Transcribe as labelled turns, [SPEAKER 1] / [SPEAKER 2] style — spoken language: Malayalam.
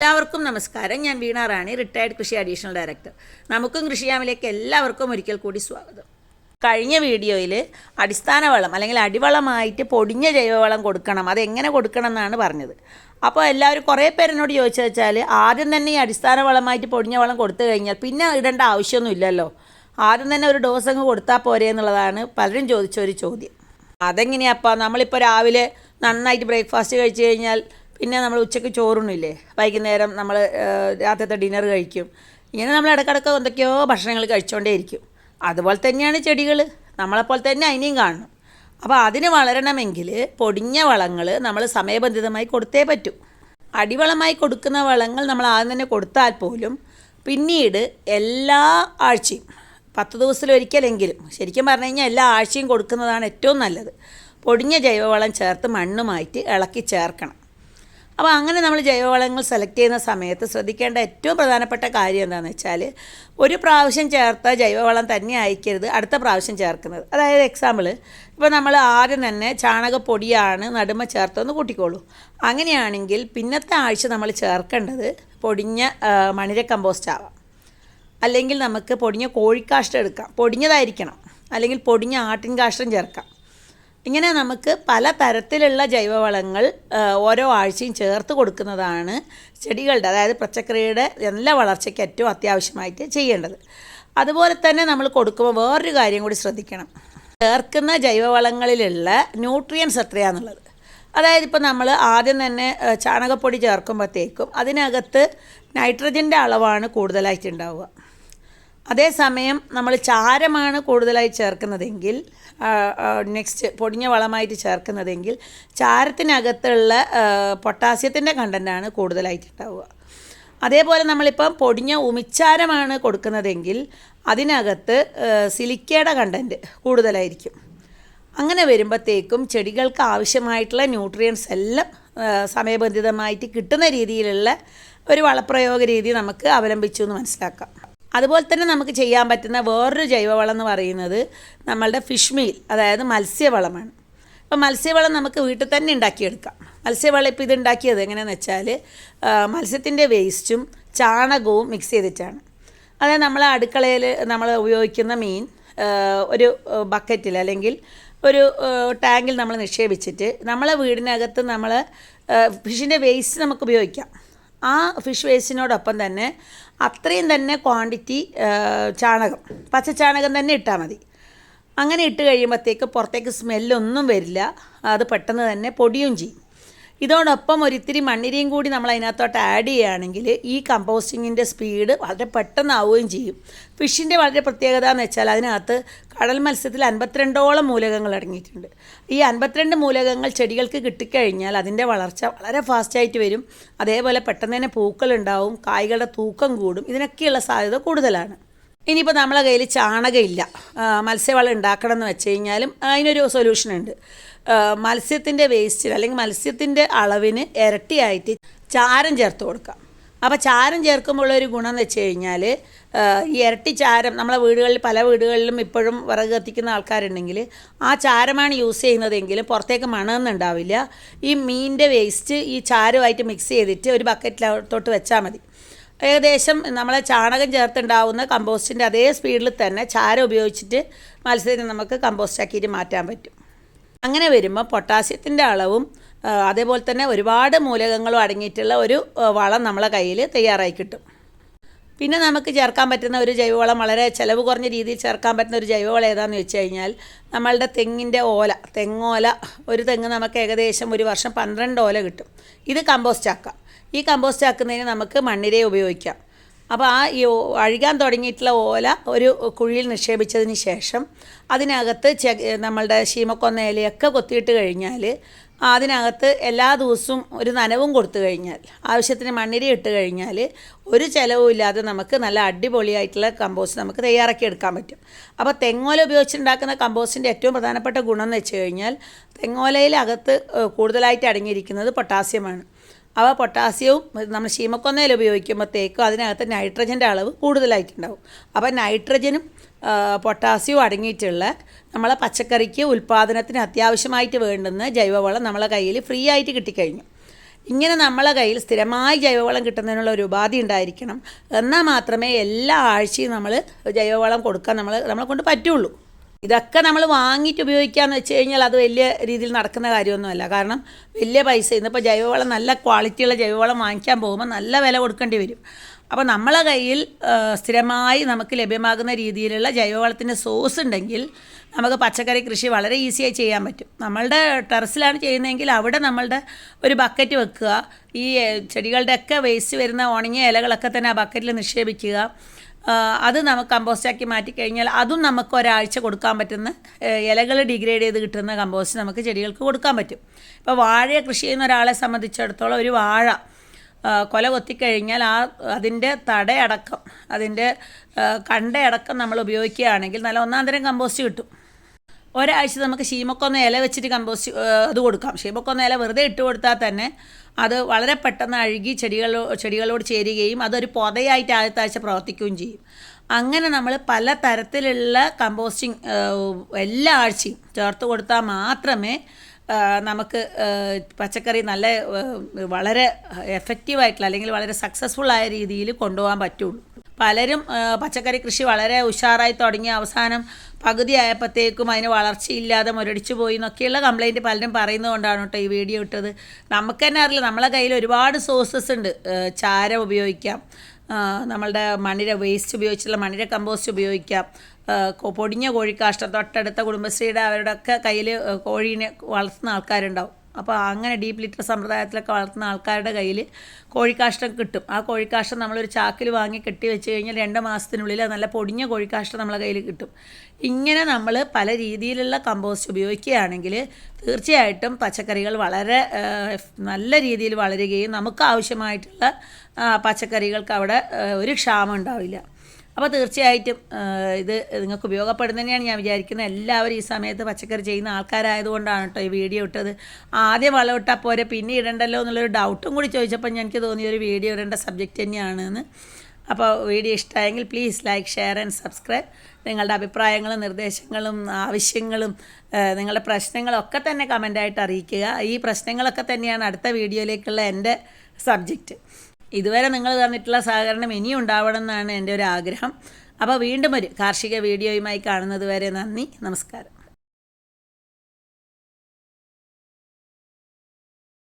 [SPEAKER 1] എല്ലാവർക്കും നമസ്കാരം. ഞാൻ വീണ റാണി റിട്ടയർഡ് കൃഷി അഡീഷണൽ ഡയറക്ടർ നമുക്കും കൃഷിയാമിലേക്ക് എല്ലാവർക്കും ഒരിക്കൽ കൂടി സ്വാഗതം. കഴിഞ്ഞ വീഡിയോയിൽ അടിസ്ഥാന വളം അല്ലെങ്കിൽ അടിവളമായിട്ട് പൊടിഞ്ഞ ജൈവവളം കൊടുക്കണം. അതെങ്ങനെ കൊടുക്കണം എന്നാണ് പറഞ്ഞത്. അപ്പോൾ എല്ലാവരും കുറേ പേരെന്നോട് ചോദിച്ചു വെച്ചാൽ ആദ്യം തന്നെ ഈ അടിസ്ഥാന വളമായിട്ട് പൊടിഞ്ഞ വളം കൊടുത്തു കഴിഞ്ഞാൽ പിന്നെ ഇടേണ്ട ആവശ്യമൊന്നും ഇല്ലല്ലോ. ആദ്യം തന്നെ ഒരു ഡോസ് അങ്ങ് കൊടുത്താൽ പോരെ എന്നുള്ളതാണ് പലരും ചോദിച്ച ഒരു ചോദ്യം. അതെങ്ങനെയാപ്പോൾ നമ്മളിപ്പോൾ രാവിലെ നന്നായിട്ട് ബ്രേക്ക്ഫാസ്റ്റ് കഴിച്ചു കഴിഞ്ഞാൽ പിന്നെ നമ്മൾ ഉച്ചയ്ക്ക് ചോറുണ്ണില്ലേ? വൈകുന്നേരം നമ്മൾ രാത്രിത്തെ ഡിന്നർ കഴിക്കും. ഇങ്ങനെ നമ്മൾ ഇടയ്ക്കിടയ്ക്ക് എന്തൊക്കെയോ ഭക്ഷണങ്ങൾ കഴിച്ചുകൊണ്ടേയിരിക്കും അതുപോലെ തന്നെയാണ് ചെടികൾ നമ്മളെപ്പോലെ തന്നെ അതിനെയും കാണണം അപ്പോൾ അതിന് വളരണമെങ്കിൽ പൊടിഞ്ഞ വളങ്ങൾ നമ്മൾ സമയബന്ധിതമായി കൊടുത്തേ പറ്റൂ. അടിവളമായി കൊടുക്കുന്ന വളങ്ങൾ നമ്മൾ ആദ്യം തന്നെ കൊടുത്താൽ പോലും പിന്നീട് എല്ലാ ആഴ്ചയും പത്ത് ദിവസത്തിലൊരിക്കലെങ്കിലും ശരിക്കും പറഞ്ഞു കഴിഞ്ഞാൽ എല്ലാ ആഴ്ചയും കൊടുക്കുന്നതാണ് ഏറ്റവും നല്ലത്. പൊടിഞ്ഞ ജൈവവളം ചേർത്ത് മണ്ണുമായിട്ട് ഇളക്കി ചേർക്കണം. അപ്പോൾ അങ്ങനെ നമ്മൾ ജൈവവളങ്ങൾ സെലക്ട് ചെയ്യുന്ന സമയത്ത് ശ്രദ്ധിക്കേണ്ട ഏറ്റവും പ്രധാനപ്പെട്ട കാര്യം എന്താണെന്ന് വെച്ചാൽ ഒരു പ്രാവശ്യം ചേർത്ത ജൈവവളം തന്നെ അയക്കരുത് അടുത്ത പ്രാവശ്യം ചേർക്കുന്നത്. അതായത് എക്സാമ്പിൾ ഇപ്പോൾ നമ്മൾ ആദ്യം തന്നെ ചാണകപ്പൊടിയാണ് നടുമ ചേർത്തെന്ന് കൂട്ടിക്കോളൂ. അങ്ങനെയാണെങ്കിൽ പിന്നത്തെ ആഴ്ച നമ്മൾ ചേർക്കേണ്ടത് പൊടിഞ്ഞ മണിര കമ്പോസ്റ്റ് ആവാം. അല്ലെങ്കിൽ നമുക്ക് പൊടിഞ്ഞ കോഴിക്കാഷ്ടം എടുക്കാം. പൊടിഞ്ഞതായിരിക്കണം. അല്ലെങ്കിൽ പൊടിഞ്ഞ ആട്ടിൻ കാഷ്ടം ചേർക്കാം. ഇങ്ങനെ നമുക്ക് പല തരത്തിലുള്ള ജൈവവളങ്ങൾ ഓരോ ആഴ്ചയും ചേർത്ത് കൊടുക്കുന്നതാണ് ചെടികളുടെ അതായത് പച്ചക്കറിയുടെ എല്ലാ വളർച്ചയ്ക്ക് ഏറ്റവും അത്യാവശ്യമായിട്ട് ചെയ്യേണ്ടത്. അതുപോലെ തന്നെ നമ്മൾ കൊടുക്കുമ്പോൾ വേറൊരു കാര്യം കൂടി ശ്രദ്ധിക്കണം. ചേർക്കുന്ന ജൈവവളങ്ങളിലുള്ള ന്യൂട്രിയൻസ് എത്രയാണെന്നുള്ളത് അതായത് ഇപ്പോൾ നമ്മൾ ആദ്യം തന്നെ ചാണകപ്പൊടി ചേർക്കുമ്പോഴത്തേക്കും അതിനകത്ത് നൈട്രജന്റെ അളവാണ് കൂടുതലായിട്ട് ഉണ്ടാവുക. അതേസമയം നമ്മൾ ചാരമാണ് കൂടുതലായി ചേർക്കുന്നതെങ്കിൽ നെക്സ്റ്റ് പൊടിഞ്ഞ വളമായിട്ട് ചേർക്കുന്നതെങ്കിൽ ചാരത്തിനകത്തുള്ള പൊട്ടാസ്യത്തിന്റെ കൂടുതലായിട്ട് ഉണ്ടാവുക അതേപോലെ നമ്മളിപ്പം പൊടിഞ്ഞ ഉമിച്ചാരമാണ് കൊടുക്കുന്നതെങ്കിൽ അതിനകത്ത് സിലിക്കയുടെ കണ്ടന്റ് കൂടുതലായിരിക്കും. അങ്ങനെ വരുമ്പോഴത്തേക്കും ചെടികൾക്ക് ആവശ്യമായിട്ടുള്ള ന്യൂട്രിയൻസ് എല്ലാം സമയബന്ധിതമായിട്ട് കിട്ടുന്ന രീതിയിലുള്ള ഒരു വളപ്രയോഗ രീതി നമുക്ക് അവലംബിച്ചു എന്ന് മനസ്സിലാക്കാം. അതുപോലെ തന്നെ നമുക്ക് ചെയ്യാൻ പറ്റുന്ന വേറൊരു ജൈവവളം എന്ന് പറയുന്നത് നമ്മളുടെ ഫിഷ് മീൽ അതായത് മത്സ്യവളമാണ്. അപ്പോൾ മത്സ്യവളം നമുക്ക് വീട്ടിൽ തന്നെ ഉണ്ടാക്കിയെടുക്കാം. മത്സ്യവളം ഇപ്പോൾ ഇത് ഉണ്ടാക്കിയത് എങ്ങനെയാണെന്ന് വെച്ചാൽ മത്സ്യത്തിന്റെ വേസ്റ്റും ചാണകവും മിക്സ് ചെയ്തിട്ടാണ്. അതായത് നമ്മൾ അടുക്കളയിൽ നമ്മൾ ഉപയോഗിക്കുന്ന മീൻ ഒരു ബക്കറ്റിൽ അല്ലെങ്കിൽ ഒരു ടാങ്കിൽ നമ്മൾ നിക്ഷേപിച്ചിട്ട് നമ്മളെ വീടിനകത്ത് നമ്മൾ ഫിഷിന്റെ വേസ്റ്റ് നമുക്ക് ഉപയോഗിക്കാം. ആ ഫിഷ് വേസ്റ്റിനോടൊപ്പം തന്നെ അത്രയും തന്നെ ക്വാണ്ടിറ്റി ചാണകം. പച്ച ചാണകം തന്നെ ഇട്ടാൽ മതി. അങ്ങനെ ഇട്ട് കഴിയുമ്പോഴത്തേക്ക് പുറത്തേക്ക് സ്മെല്ലൊന്നും വരില്ല. അത് പെട്ടെന്ന് തന്നെ പൊടിയും ചെയ്യും. ഇതോടൊപ്പം ഒരിത്തിരി മണ്ണിരയും കൂടി നമ്മൾ അതിനകത്തോട്ട് ആഡ് ചെയ്യുകയാണെങ്കിൽ ഈ കമ്പോസ്റ്റിങ്ങിന്റെ സ്പീഡ് വളരെ പെട്ടെന്നാവുകയും ചെയ്യും. ഫിഷിന്റെ വളരെ പ്രത്യേകത എന്ന് വെച്ചാൽ അതിനകത്ത് കടൽ മത്സ്യത്തിൽ അൻപത്തിരണ്ടോളം മൂലകങ്ങൾ അടങ്ങിയിട്ടുണ്ട്. ഈ അൻപത്തിരണ്ട് മൂലകങ്ങൾ ചെടികൾക്ക് കിട്ടിക്കഴിഞ്ഞാൽ അതിന്റെ വളർച്ച വളരെ ഫാസ്റ്റായിട്ട് വരും. അതേപോലെ പെട്ടെന്ന് തന്നെ പൂക്കളുണ്ടാവും കായ്കളുടെ തൂക്കം കൂടും. ഇതിനൊക്കെയുള്ള സാധ്യത കൂടുതലാണ്. ഇനിയിപ്പോൾ നമ്മളെ കയ്യിൽ ചാണകമില്ല. മത്സ്യവളം ഉണ്ടാക്കണം എന്ന് വെച്ച് കഴിഞ്ഞാലും അതിനൊരു സൊല്യൂഷൻ ഉണ്ട്. മത്സ്യത്തിന്റെ വേസ്റ്റിൽ അല്ലെങ്കിൽ മത്സ്യത്തിന്റെ അളവിന് ഇരട്ടിയായിട്ട് ചാരം ചേർത്ത് കൊടുക്കാം. അപ്പോൾ ചാരം ചേർക്കുമ്പോൾ ഒരു ഗുണം എന്ന് വെച്ച് കഴിഞ്ഞാൽ ഈ ഇരട്ടി ചാരം നമ്മളെ വീടുകളിൽ പല വീടുകളിലും ഇപ്പോഴും വിറക് കത്തിക്കുന്ന ആൾക്കാരുണ്ടെങ്കിൽ ആ ചാരമാണ് യൂസ് ചെയ്യുന്നതെങ്കിൽ പുറത്തേക്ക് മണമൊന്നും ഉണ്ടാവില്ല. ഈ മീനിന്റെ വേസ്റ്റ് ഈ ചാരമായിട്ട് മിക്സ് ചെയ്തിട്ട് ഒരു ബക്കറ്റിലോട്ട് വെച്ചാൽ മതി. ഏകദേശം നമ്മളെ ചാണകം ചേർത്തുണ്ടാവുന്ന കമ്പോസ്റ്റിന്റെ അതേ സ്പീഡിൽ തന്നെ ചാരം ഉപയോഗിച്ചിട്ട് മത്സ്യത്തിന് നമുക്ക് കമ്പോസ്റ്റ് ആക്കിയിട്ട് മാറ്റാൻ പറ്റും. അങ്ങനെ വരുമ്പോൾ പൊട്ടാസ്യത്തിന്റെ അളവും അതേപോലെ തന്നെ ഒരുപാട് മൂലകങ്ങളും അടങ്ങിയിട്ടുള്ള ഒരു വളം നമ്മളെ കയ്യിൽ തയ്യാറായി കിട്ടും. പിന്നെ നമുക്ക് ചേർക്കാൻ പറ്റുന്ന ഒരു ജൈവവളം വളരെ ചിലവ് കുറഞ്ഞ രീതിയിൽ ചേർക്കാൻ പറ്റുന്ന ഒരു ജൈവവളം ഏതാണെന്ന് വെച്ച് കഴിഞ്ഞാൽ നമ്മളുടെ തെങ്ങിന്റെ ഓല തെങ്ങോല. ഒരു തെങ്ങ് നമുക്ക് ഏകദേശം ഒരു വർഷം പന്ത്രണ്ട് ഓല കിട്ടും. ഇത് കമ്പോസ്റ്റ് ആക്കാം. ഈ കമ്പോസ്റ്റ് ആക്കുന്നതിന് നമുക്ക് മണ്ണിരയെ ഉപയോഗിക്കാം. അപ്പോൾ ആ ഈ അഴുകാൻ തുടങ്ങിയിട്ടുള്ള ഓല ഒരു കുഴിയിൽ നിക്ഷേപിച്ചതിന് ശേഷം അതിനകത്ത് ചെ നമ്മളുടെ ശീമക്കൊന്ന ഇലയൊക്കെ കൊത്തിയിട്ട് കഴിഞ്ഞാൽ അതിനകത്ത് എല്ലാ ദിവസവും ഒരു നനവും കൊടുത്തു കഴിഞ്ഞാൽ ആവശ്യത്തിന് മണ്ണിരി ഇട്ട് കഴിഞ്ഞാൽ ഒരു ചിലവും ഇല്ലാതെ നമുക്ക് നല്ല അടിപൊളിയായിട്ടുള്ള കമ്പോസ്റ്റ് നമുക്ക് തയ്യാറാക്കി എടുക്കാൻ പറ്റും. അപ്പോൾ തെങ്ങോല ഉപയോഗിച്ചുണ്ടാക്കുന്ന കമ്പോസ്റ്റിന്റെ ഏറ്റവും പ്രധാനപ്പെട്ട ഗുണം എന്ന് വെച്ച് കഴിഞ്ഞാൽ തെങ്ങോലയിലകത്ത് കൂടുതലായിട്ട് അടങ്ങിയിരിക്കുന്നത് പൊട്ടാസ്യമാണ് അവ പൊട്ടാസ്യവും നമ്മൾ ശീമക്കൊന്നയിൽ ഉപയോഗിക്കുമ്പോഴത്തേക്കും അതിനകത്ത് നൈട്രജന്റെ അളവ് കൂടുതലായിട്ടുണ്ടാവും. അപ്പോൾ നൈട്രജനും പൊട്ടാസ്യവും അടങ്ങിയിട്ടുള്ള നമ്മളെ പച്ചക്കറിക്ക് ഉൽപ്പാദനത്തിന് അത്യാവശ്യമായിട്ട് വേണ്ടുന്ന ജൈവവളം നമ്മളെ കയ്യിൽ ഫ്രീ ആയിട്ട് കിട്ടിക്കഴിഞ്ഞു. ഇങ്ങനെ നമ്മളെ കയ്യിൽ സ്ഥിരമായി ജൈവവളം കിട്ടുന്നതിനുള്ള ഒരു ഉപാധി ഉണ്ടായിരിക്കണം. എന്നാൽ മാത്രമേ എല്ലാ ആഴ്ചയും നമ്മൾ ജൈവവളം കൊടുക്കാൻ നമ്മൾ നമ്മളെ കൊണ്ട് പറ്റുള്ളൂ. ഇതൊക്കെ നമ്മൾ വാങ്ങിയിട്ട് ഉപയോഗിക്കാന്ന് വെച്ച് കഴിഞ്ഞാൽ അത് വലിയ രീതിയിൽ നടക്കുന്ന കാര്യമൊന്നുമല്ല. കാരണം വലിയ പൈസ ഇന്നിപ്പോൾ ജൈവവളം നല്ല ക്വാളിറ്റിയുള്ള ജൈവവളം വാങ്ങിക്കാൻ പോകുമ്പോൾ നല്ല വില കൊടുക്കേണ്ടി വരും. അപ്പോൾ നമ്മളെ കയ്യിൽ സ്ഥിരമായി നമുക്ക് ലഭ്യമാകുന്ന രീതിയിലുള്ള ജൈവവളത്തിന്റെ സോഴ്സ് ഉണ്ടെങ്കിൽ നമുക്ക് പച്ചക്കറി കൃഷി വളരെ ഈസിയായി ചെയ്യാൻ പറ്റും. നമ്മളുടെ ടെറസിലാണ് ചെയ്യുന്നതെങ്കിൽ അവിടെ നമ്മളുടെ ഒരു ബക്കറ്റ് വെക്കുക. ഈ ചെടികളുടെയൊക്കെ വേസ്റ്റ് വരുന്ന ഉണങ്ങിയ ഇലകളൊക്കെ തന്നെ ആ ബക്കറ്റിൽ നിക്ഷേപിക്കുക. അത് നമുക്ക് കമ്പോസ്റ്റാക്കി മാറ്റിക്കഴിഞ്ഞാൽ അതും നമുക്ക് ഒരാഴ്ച കൊടുക്കാൻ പറ്റുന്ന ഇലകൾ ഡിഗ്രേഡ് ചെയ്ത് കിട്ടുന്ന കമ്പോസ്റ്റ് നമുക്ക് ചെടികൾക്ക് കൊടുക്കാൻ പറ്റും. ഇപ്പോൾ വാഴ കൃഷി ചെയ്യുന്ന ഒരാളെ സംബന്ധിച്ചിടത്തോളം ഒരു വാഴ കൊല കൊത്തിക്കഴിഞ്ഞാൽ ആ അതിന്റെ തടയടക്കം അതിന്റെ കണ്ടയടക്കം നമ്മൾ ഉപയോഗിക്കുകയാണെങ്കിൽ നല്ല ഒന്നാം തരം കമ്പോസ്റ്റ് കിട്ടും. ഒരാഴ്ച നമുക്ക് ശീമക്കൊന്ന ഇല വെച്ചിട്ട് കമ്പോസ്റ്റ് അത് കൊടുക്കാം. ശീമക്കൊന്ന ഇല വെറുതെ ഇട്ട് കൊടുത്താൽ തന്നെ അത് വളരെ പെട്ടെന്ന് അഴുകി ചെടികളോ ചെടികളോട് ചേരുകയും അതൊരു പൊതയായിട്ട് ആദ്യത്തെ ആഴ്ച പ്രവർത്തിക്കുകയും ചെയ്യും. അങ്ങനെ നമ്മൾ പല തരത്തിലുള്ള കമ്പോസ്റ്റിങ് എല്ലാ ആഴ്ചയും ചേർത്ത് കൊടുത്താൽ മാത്രമേ നമുക്ക് പച്ചക്കറി നല്ല വളരെ എഫക്റ്റീവായിട്ടുള്ള അല്ലെങ്കിൽ വളരെ സക്സസ്ഫുൾ ആയ രീതിയിൽ കൊണ്ടുപോകാൻ പറ്റുള്ളൂ. പലരും പച്ചക്കറി കൃഷി വളരെ ഉഷാറായി തുടങ്ങി അവസാനം പകുതി ആയപ്പോഴത്തേക്കും അതിന് വളർച്ചയില്ലാതെ മുരടിച്ചു പോയി എന്നൊക്കെയുള്ള കംപ്ലൈന്റ് പലരും പറയുന്നത് കൊണ്ടാണ് കേട്ടോ ഈ വീഡിയോ ഇട്ടത്. നമുക്ക് തന്നെ അറിയില്ല. നമ്മളെ കയ്യിൽ ഒരുപാട് സോഴ്സസ് ഉണ്ട്. ചാര ഉപയോഗിക്കാം. നമ്മളുടെ മണ്ണിര വേസ്റ്റ് ഉപയോഗിച്ചുള്ള മണ്ണിര കമ്പോസ്റ്റ് ഉപയോഗിക്കാം. പൊടിഞ്ഞ കോഴിക്കാഷ്ടം തൊട്ടടുത്ത കുടുംബശ്രീയുടെ അവരുടെയൊക്കെ കയ്യിൽ കോഴീനെ വളർത്തുന്ന ആൾക്കാരുണ്ടാവും. അപ്പോൾ അങ്ങനെ ഡീപ്പ് ലിറ്റർ സമ്പ്രദായത്തിലൊക്കെ വളർത്തുന്ന ആൾക്കാരുടെ കയ്യിൽ കോഴിക്കാഷ്ടം കിട്ടും. ആ കോഴിക്കാഷ്ടം നമ്മളൊരു ചാക്കിൽ വാങ്ങി കെട്ടി വെച്ച് കഴിഞ്ഞാൽ രണ്ട് മാസത്തിനുള്ളിൽ നല്ല പൊടിഞ്ഞ കോഴിക്കാഷ്ടം നമ്മളെ കയ്യിൽ കിട്ടും. ഇങ്ങനെ നമ്മൾ പല രീതിയിലുള്ള കമ്പോസ്റ്റ് ഉപയോഗിക്കുകയാണെങ്കിൽ തീർച്ചയായിട്ടും പച്ചക്കറികൾ വളരെ നല്ല രീതിയിൽ വളരുകയും നമുക്ക് ആവശ്യമായിട്ടുള്ള പച്ചക്കറികൾക്ക് അവിടെ ഒരു ക്ഷാമം ഉണ്ടാവില്ല. അപ്പോൾ തീർച്ചയായിട്ടും ഇത് നിങ്ങൾക്ക് ഉപയോഗപ്പെടുന്ന തന്നെയാണ് ഞാൻ വിചാരിക്കുന്നത്. എല്ലാവരും ഈ സമയത്ത് പച്ചക്കറി ചെയ്യുന്ന ആൾക്കാരായതുകൊണ്ടാണ് കേട്ടോ ഈ വീഡിയോ ഇട്ടത്. ആദ്യം വളം ഇട്ടാൽ പോരെ പിന്നെ ഇടണ്ടല്ലോ എന്നുള്ളൊരു ഡൗട്ടും കൂടി ചോദിച്ചപ്പോൾ എനിക്ക് തോന്നിയ ഒരു വീഡിയോ ഇടേണ്ട സബ്ജക്റ്റ് തന്നെയാണെന്ന്. അപ്പോൾ വീഡിയോ ഇഷ്ടമായെങ്കിൽ please like share and subscribe. നിങ്ങളുടെ അഭിപ്രായങ്ങളും നിർദ്ദേശങ്ങളും ആവശ്യങ്ങളും നിങ്ങളുടെ നിങ്ങളുടെ പ്രശ്നങ്ങളൊക്കെ തന്നെ കമന്റായിട്ട് അറിയിക്കുക. ഈ പ്രശ്നങ്ങളൊക്കെ തന്നെയാണ് അടുത്ത വീഡിയോയിലേക്കുള്ള എന്റെ സബ്ജക്റ്റ്. ഇതുവരെ നിങ്ങൾ തന്നിട്ടുള്ള സഹകരണം ഇനിയും ഉണ്ടാവണം എന്നാണ് എന്റെ ഒരു ആഗ്രഹം. അപ്പോൾ വീണ്ടും ഒരു കാർഷിക വീഡിയോയുമായി കാണുന്നത് വരെ നന്ദി നമസ്കാരം.